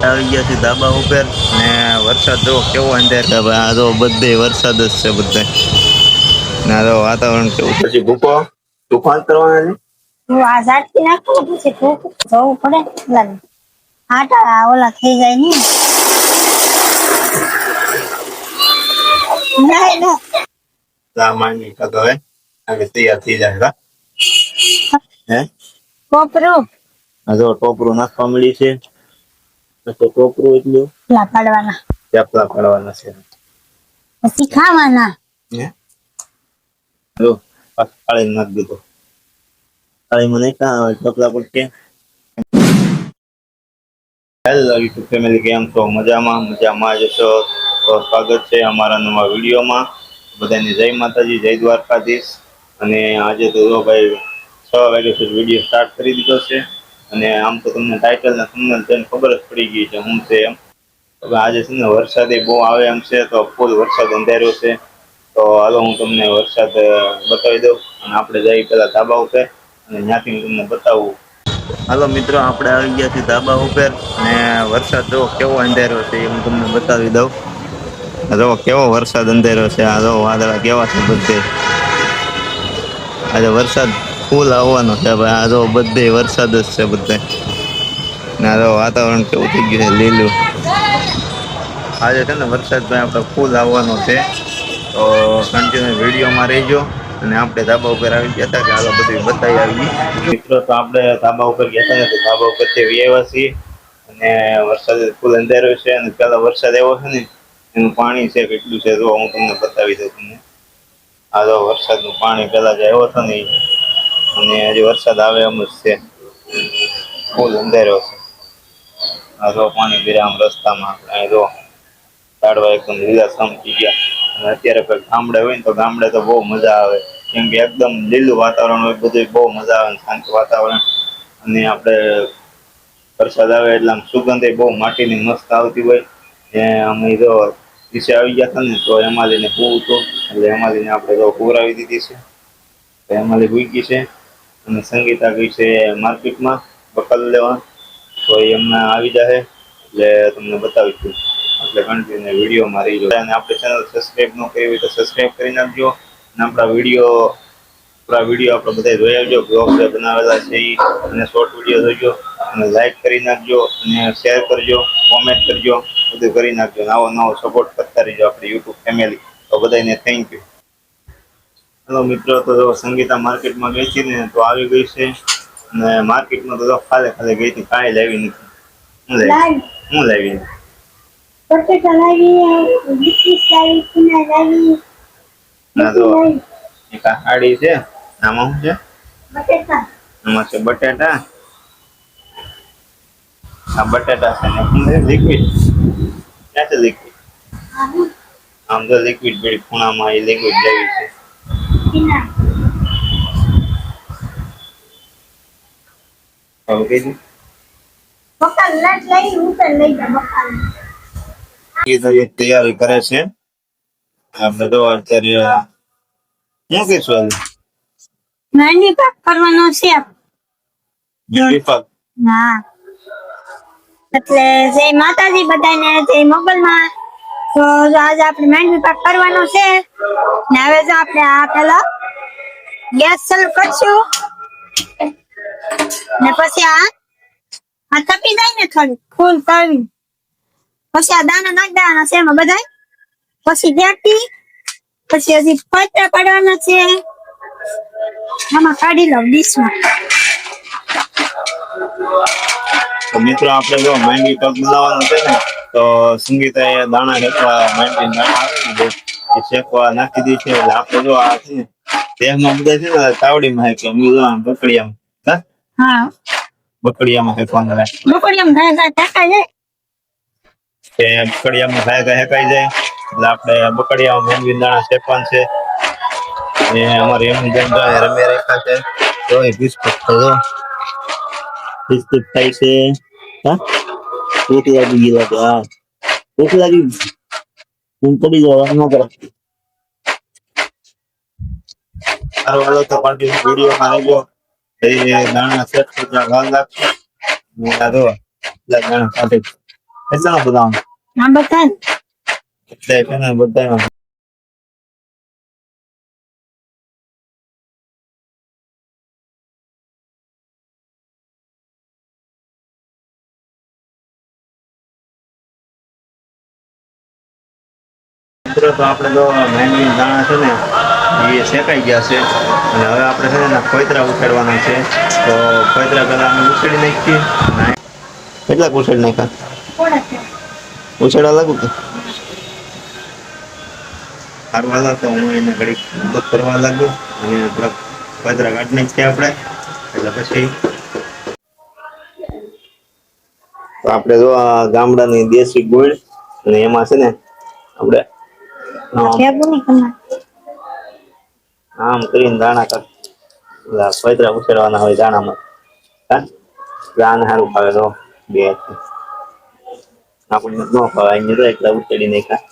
આવી ગયા છે ધાબા ઉપર. ને વરસાદ જો કેવો અંધાર છે. આ તો બધે વરસાદ જ છે બધે. ને તો વાતાવરણ કેવું પછી ભૂકો? તુફાન કરવાના છે? હું આ ઝાટકી નાખું પછી ભૂખ જવું પડે. ઓલા આટા ઓલા થઈ જાય ને. ના ના. ચા માંગી કાં હવે તૈયાર થઈ જાય હે? કોપરું. આ જો ટોપરું નાખવા મળી છે. તો ટોપરું એટલે ઓલા પાડવાના. પાડવાના છે. પછી ખાવાના. હે? જો પાળી નાખ દીધો. પાળી મને કા ટોપલા પર કે. હેલો યુટ્યુબ ફેમિલી કેમ છો? મજામાં? મજામાં જ છો? તો સ્વાગત છે અમારા નવા વિડીયોમાં. બધાને જય માતાજી જય દ્વારકાધીશ. અને આજે તો ભાઈ છ વાગે સુધી વીડિયો સ્ટાર્ટ કરી દીધો છે. અને આમ તો તમને ટાઇટલ ને તમને તેને ખબર જ પડી ગઈ છે હું છે એમ. હવે આજે છે ને વરસાદ બહુ આવે એમ છે, તો ફૂલ વરસાદ અંધાર્યો છે. તો હાલો હું તમને વરસાદ બતાવી દઉં અને આપણે જઈ પેલા ધાબા ઉપર અને ત્યાંથી હું તમને બતાવું. હાલો મિત્રો, આપણે આવી ગયા છીએ ધાબા ઉપર ને વરસાદ જો કેવો અંધાર્યો છે એ હું તમને બતાવી દઉં. જો કેવો વરસાદ અંધાર્યો છે, આ જો વાદળા કેવા છે બધે. આજે વરસાદ ફૂલ આવવાનો છે ભાઈ. આ જો બધે વરસાદ જ છે બધે. ને આ વાતાવરણ કેવું થઈ ગયું છે, લીલું. આજે છે ને વરસાદ ભાઈ, આપણે ફૂલ આવવાનો છે. તો કન્ટિન્યુ વિડીયોમાં રહેજો. અને આપણે ધાબા ઉપર આવી ગયા હતા કે હાલો બધું બતાવી આવી મિત્રો, તો આપણે ધાબા ઉપર ગયા હતા, તો ધાબા ઉપરથી આવ્યા છીએ. અને વરસાદ ફૂલ અંધારો છે, અને પેલા વરસાદ આવ્યો છે ને, એનું પાણી છે કેટલું છે, તો હું તમને બતાવી દઉં તમને. આ તો વરસાદનું પાણી પહેલાં જે આવ્યો હતો ને. અને હજી વરસાદ આવે એમ જ છે. ફૂલ અંધેરો છે. આ જો પાણી વિરામ રસ્તામાં અહીં જો એકદમ લીલાછમ થઈ ગયા. અને અત્યારે કોઈ ગામડે હોય ને તો ગામડે તો બહુ મજા આવે. કેમ કે એકદમ લીલું વાતાવરણ હોય બધું બહુ મજા આવે શાંત વાતાવરણ. અને આપણે વરસાદ આવે એટલે આમ સુગંધ બહુ માટીની મસ્ત આવતી હોય. ને અમે જો નીચે આવી ગયા હતા ને, તો એમાં લઈને પૂવું હતું એટલે એમાં લઈને આપણે તો પુરાવી દીધી છે. એમાં લઈ ગઈ છે. અને સંગીતા ગઈ છે માર્કેટમાં બકલ લેવા. તો એમના આવી જાય એટલે તમને બતાવીશું એટલે કન્ટિન્યુ વિડીયોમાં રહીજો અને આપણે ચેનલ સબસ્ક્રાઈબ ન કરી હોય તો સબસ્ક્રાઈબ કરી નાખજો. અને આપણા વીડિયો આપણા વીડિયો આપણે બધા જોઈ આવજો. બ્લોગ જે બનાવેલા છે એ અને શોર્ટ વીડિયો જોઈજો અને લાઈક કરી નાખજો. અને શેર કરજો. કોમેન્ટ કરજો. બધું કરી નાખજો. નવો નવો સપોર્ટ કરતા રહીજો આપણી યુટ્યુબ ફેમિલી તો બધાને થેન્ક યુ હેલો મિત્રો તો જો સંગીતા માર્કેટમાં ગઈ હતી ને તો આવી ગઈ છે. ને માર્કેટમાં તો જો ખાલે ખાલે ગઈ હતી કાંઈ લાવી નથી. હું લાવી? બટેટા લાવી બીટીસ લાવી ચીના લાવી ના તો એક આ છે આમાં શું છે? બટેટા. આમાં છે બટાટા. આ બટેટા છે ને શું છે? લિક્વિડ ક્યાં છે લિક્વિડ આમ તો લિક્વિડ પેલી ખૂણામાં એ લિક્વિડ લેવી છે. ચીના હવે બકાલ લાટ લાવી હું લઈ જા બકાલ એ તો એક તૈયારી કરે છે. આપણે તો અત્યારે શું કહીશું નાની પાક કરવાનો છે. વિભાગ હા. એટલે જય માતાજી બધાને જય મોગલમાં તો આજે આપણે માંડવી પાક કરવાનો છે. ને હવે જો આપણે આ પેલા ગેસ ચાલુ કરશું. ને પછી આ આ તપી જાય ને થોડી, ફૂલ કરવી પછી આ દાણા નાખ દેવાના છે એમાં બધા પછી દેખતી પછી હજી પતરા પાડવાના છે. આમાં કાઢી લઉં ડીશમાં. તો મિત્રો આપણે જો માંડવી પગ બનાવવાનો છે ને તો સંગીતા એ દાણા હેઠવા માંડવી દાણા આવે એ શેકવા નાખી દે છે. એટલે આપણે જો આ છે ને તેલમાં બધા છે ને તાવડીમાં હેકે જો આમ બકડીયામાં હા? બકડીયામાં હેકવાનું રહે એમ ઘાય ઘાય ટાકા જાય. તે બકડીયામાં ખાય ખાય હેકાઈ જાય. એટલે આપણે બકડીયામાં માંડવી દાણા શેકવાનું છે. એ અમારે એમ જેમ રમે રેખા છે. તો એ બિસ્કુટ તો બિસ્કુટ ખાય છે હા ભૂખ લાગી ગઈ લાગે હા ભૂખ લાગી હું પડી જવા ન કરો સારું હાલો તો કન્ટિન્યુ વીડિયો માં રહેજો એ દાણા સેટ થતા વાર લાગશે હું એટલા દાણા કાઢે કેટલા બધા આ બધા. એટલે બધા મિત્રો આપણે તો મેનવી દાણા છે ને, એ શેકાઈ ગયા છે. અને હવે આપણે છે ને એના ઉછેડવાના છે. તો કોયતરા પહેલાં અમે ઉછેડી નાખીએ. કેટલાક ઉછેડ નાખ્યા? ઉછેડવા ઉછેડા લાગુ કે? હારવાલા તો હું એને ઘડીક મદદ કરવા લાગુ. અને થોડાક કોયતરા કાઢી નાખીએ આપણે. એટલે પછી તો આપણે જો ગામડાની દેશી ગોળ, અને એમાં છે ને આપણે આમ કરીને દાણા કર. પૈતરા ઉછેરવાના હોય દાણામાં. હા? એટલે સારું ખાવે તો બે. આપણને ન ફાવે અહીં તો એકલા ઉછેડી નાખ્યા.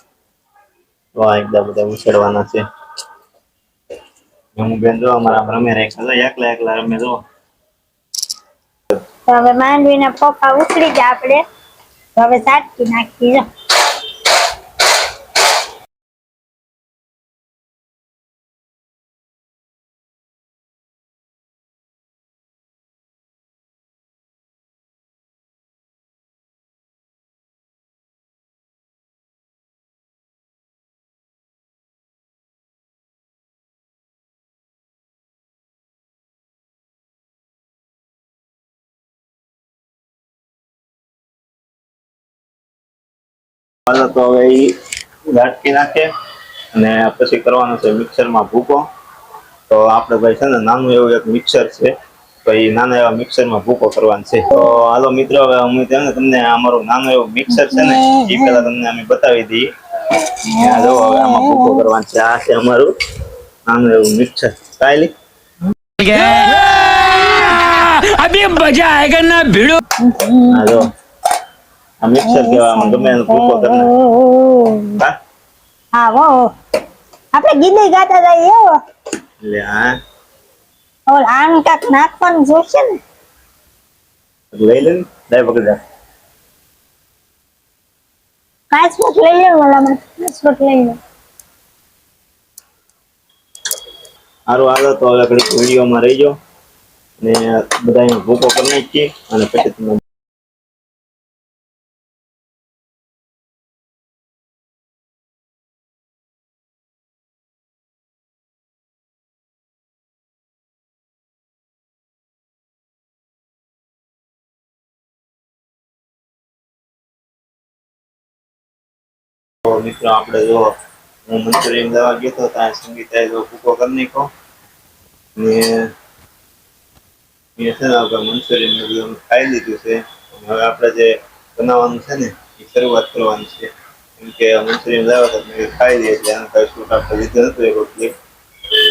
તો આ બધા ઉછેડવાના છે. હું બેન જો અમારા રમે રાખ્યા. તો એકલા એકલા રમે જો. હવે માંડવીના પપ્પા ઉછળી ગયા આપણે. હવે સાટકી નાખી હાલો તો હવે એ ગાંઠકી નાખે અને પછી કરવાનું છે મિક્સરમાં ભૂકો. તો આપણે ભાઈ છે ને નાનું એવું એક મિક્સર છે. તો એ નાના એવા મિક્સરમાં ભૂકો કરવાનો છે. તો હાલો મિત્ર હવે અમે તેમને તમને અમારું નાનું એવું મિક્સર છે ને એ પહેલાં તમને અમે બતાવી દઈએ. હાલો હવે આમાં ભૂકો કરવાનો છે. આ છે અમારું નાનું એવું મિક્સર. કાયલી? અભી મજા આયેગા ના ભીડો? હાલો આ મિક્સર કહેવાય આમાં ગમે એનો ભૂકો કરી હા હા? વો આપણે ગીધી ગાતા જઈએ એવો એટલે હા ઓલ આમ કાક નાખવાનું જોશે ને? લઈ લે રાખ. લઈ લે લઈ લે. સારું હાલો તો હવે ઘડીક વિડીયોમાં રહી ને બધા અહીંયા ભૂકો કરી નાખીએ અને પછી મિત્રો, આપણે જો હું મંચુરિયન લેવા ગયો હતો ત્યાં સંગીતાએ જો ભૂકો કરી નાખ્યો. ને મંચુરિયન ખાઈ લીધું છે. હવે આપણે જે બનાવવાનું છે ને, એ શરૂઆત કરવાની છે. કેમ કે મંચુરિયન લાવ્યા હતા ખાઈ લઈએ એટલે એનું કઈ શૂટ આપણે લીધું નતું એ રોટલી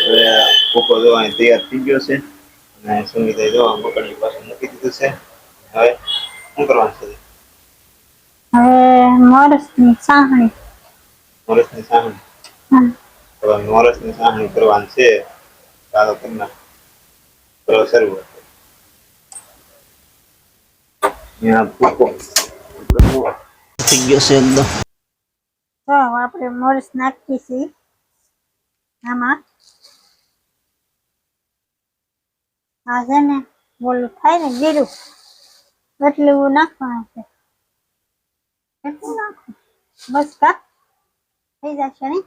હવે ભૂકો જો તૈયાર થઈ ગયો છે. અને સંગીતા જો આમ પાસે મૂકી દીધું છે. હવે શું કરવાનું છે? હવે મોરસની સાહણી મોરસની સામે. હા. હવે મોરસની સાહણી કરવાની છે ચાલો કરી નાખ કરો ભૂકો થઈ ગયો છે એકદમ તો આપણે મોરસ નાખી છીએ. આમાં. આ છે ને બોલું થાય ને જીરું. એટલું એવું નાખવાનું છે. એટલું નાખું બસ કા? થઈ જશે ને?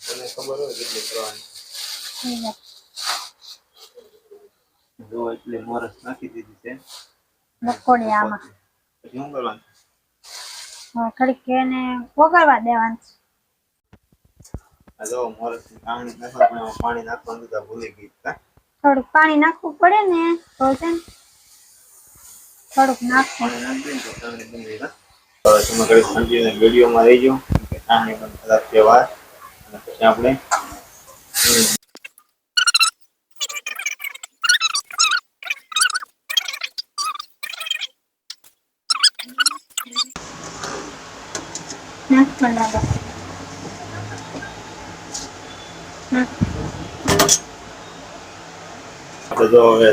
તને ખબર હોય કેટલી કરવાની થઈ જશે. જો એટલે મોરસ નાખી દીધી છે. બકોડી આમાં. પછી શું કરવાનું? હવે ઘડીક એને વગાડવા દેવાનું છે. જો મોરસની સાહણી નાખવા પણ પાણી નાખવાનું તો ભૂલી ગઈ કા થોડુંક પાણી નાખવું પડે ને તો છે ને થોડુંક નાખવું. પાણી નાખી તો સાહણી બની ગઈ કા તમે ઘડી સમજીને વિડીયોમાં રહી જાઓ કેમ કે સાહણી બંધ તહેવાર અને પછી આપણે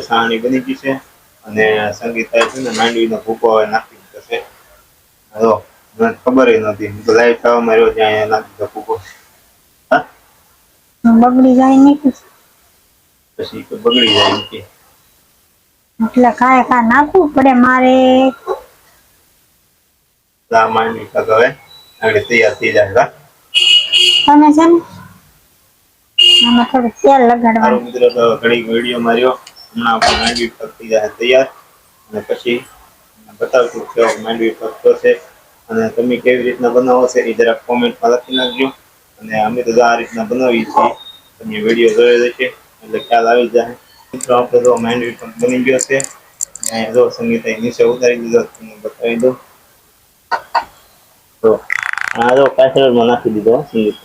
સાહણી બની ગઈ છે અને સંગીત થાય છે ને માંડવીનો ભૂકો હવે નાખી દીધો જો મને ખબર નથી. હું તો લાઈટ ત્યાં અહીંયા નાખી દો કૂકો બગડી જાય નહીં પછી તો બગડી જાય કે. એટલે કાય કા નાખવું પડે મારે. આ માંડવી કાંક હવે આગળ તૈયાર થઈ જાય હા? તમે છે ને? આમાં થોડું તેલ લગાડવાનું. મિત્રો તો ઘડી વીડિયો માર્યો. હમણાં આપણે માંડવી પગ થઈ જાય તૈયાર. અને પછી બતાવશું કેવો માંડવી પગ થશે અને તમે કેવી રીતના બનાવો છો એ જરાક કોમેન્ટમાં લખી નાખજો. અને અમે તો જો આ રીતના બનાવીએ છીએ. તમે વીડિયો જોયો જશે એટલે ખ્યાલ આવી જાય. મિત્રો આપણે તો માંડવી પગ બની ગયો છે. અને જો સંગીત અહીં નીચે ઉતારી દીધો તમને બતાવી દઉં. તો આ જો કાસરમાં નાખી દીધો હો સંગીત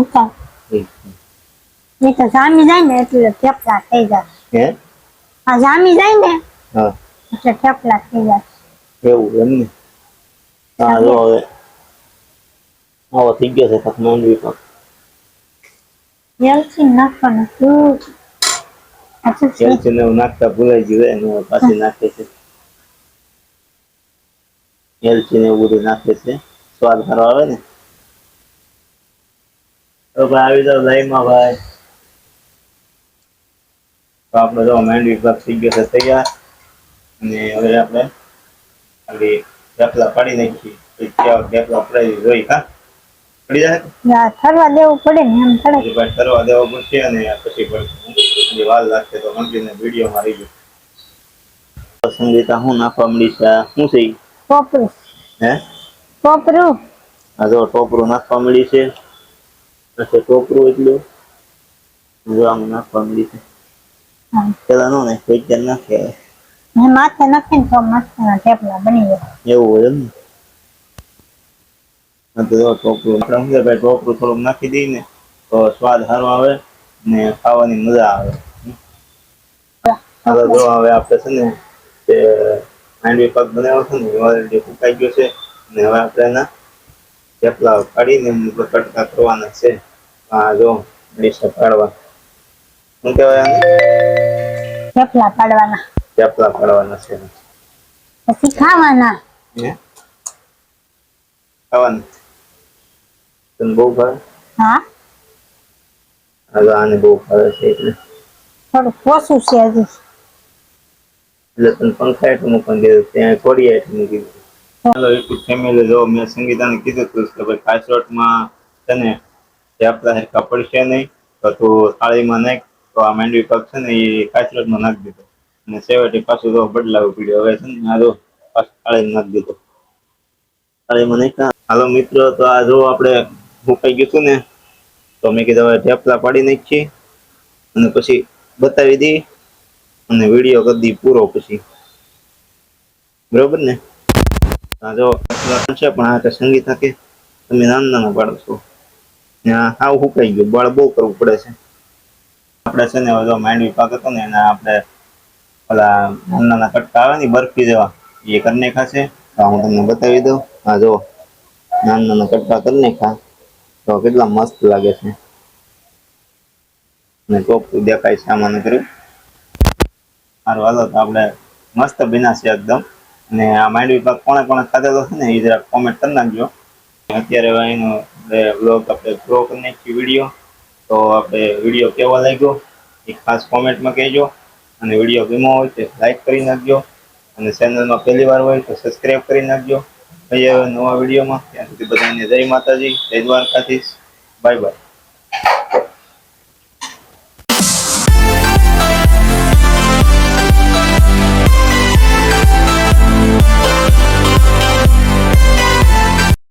ઉતાર. એ તો જામી જાય ને એટલે થેપલા થઈ જાય. હે? આ જામી જાય ને. હા. એટલે થેપલા થઈ જાય. એવું એમ ને. હા જો હવે. આવો થઈ ગયો છે કાંક માંડવી પાક. એલચી નાખવાનું છે. એલચી ને નાખતા ભૂલાઈ ગયું એને પાછી નાખે છે. એલચી ને એવું બધું નાખે છે. સ્વાદ સારો આવે ને. તો ભાઈ આવી જાવ લાઈમાં ભાઈ. તો આપણે જો માંડવી પાક થઈ ગયો છે તૈયાર. અને હવે આપણે ખાલી ડેપલા પાડી નાખીએ. પછી કેવા પડાવી જોઈ હા? પડી જાય? ના ઠરવા દેવું પડે ને એમ પડે ભાઈ કરવા દેવો પડશે અને પછી પણ વાલ લાગશે તો કન્ટિન્યુ વીડિયો મારી ગયું. સંગીતા હું નાખવા મળી છે શું છે ટોપરું હે? ટોપરું આ જો ટોપરું નાખવા મળી છે. પછી ટોપરું એટલું. જો આમ નાખવા મળી છે. પેલા નો ને કોઈ ક્યાં નાખે. ને માથે નાખીને તો મસ્તના થેપલા બની જાય એવું હોય એમ ને? તો જો ટોપરું આપણે શું ભાઈ ટોપરું થોડુંક નાખી દઈએ ને તો સ્વાદ સારો આવે ને ખાવાની મજા આવે. હવે જો હવે આપણે છે ને તે માંડવી પાક બનાવ્યો છે ને already ગયો છે ને હવે આપણે એના થેપલા કાઢીને કટકા કરવાના છે. આ જો ડીશ પાડવા. શું કહેવાય થેપલા પાડવાના. થેપલા પાડવાના છે. પછી ખાવાના. હે? ખાવાના. તને બહુ ભાવે? હા. આ જો આને બહુ ભાવે છે એટલે. થોડું ઓછું છે હજી. એટલે તને પંખા હેઠળ મૂકવાનું કીધું ત્યાં કોડિયા મૂકી દીધું ચાલો યુટ્યુબ ફેમિલી જો મેં સંગીતાને કીધું હતું કે ભાઈ કાચરોટમાં છે ને થેપલા હરખા પડશે નહીં તો તું થાળીમાં નાખ તો આ માંડવી પાક છે ને એ કાચરોટમાં નાખી દીધો. અને છેવટે પાછું તો બદલાવું પડ્યું. હવે છે આ જો પાછું નાખી દીધો. થાળીમાં નાખ્યા. હાલો મિત્રો, તો આ જો આપણે મુકાઈ ગયું હતું ને, તો મેં કીધું હવે ઢેપલા પાડી નાખીએ અને પછી બતાવી દઈએ અને વીડિયો કરી દી પૂરો પછી. બરોબર ને? આ જો છે, પણ આ સંગીતા કે તમે નાના નાના પાડો છો. ને આ હાવ ગયું. બળ બહુ કરવું પડે છે. આપણે છે ને જો માંડવી પાક હતો ને, એના આપણે ઓલા નાના કટકા આવે ને બરફી જેવા એ કરીને ખાશે તો હું તમને બતાવી દઉં. હા જો નાના નાના કટકા કરીને ખા તો કેટલા મસ્ત લાગે છે. અને ટોપ દેખાય છે આમાં કર્યું સારું, હાલો તો આપણે મસ્ત બન્યા છે એકદમ. અને આ માંડવી પાક કોણે કોણે ખાધેલો છે ને એ જરા કોમેન્ટ કરી નાખજો. અત્યારે એનો બ્લોગ આપણે પ્રો કરી નાખીએ વીડિયો તો આપણે વીડિયો કેવો લાગ્યો? એ ખાસ કોમેન્ટમાં કહેજો. અને વીડિયો ગમ્યો હોય તો લાઇક કરી નાખજો. અને ચેનલમાં પહેલી વાર હોય તો સબસ્ક્રાઈબ કરી નાખજો. પછી હવે નવા વિડીયોમાં. ત્યાં સુધી બધાને જય માતાજી, જય દ્વારકાધીશ. Bye bye.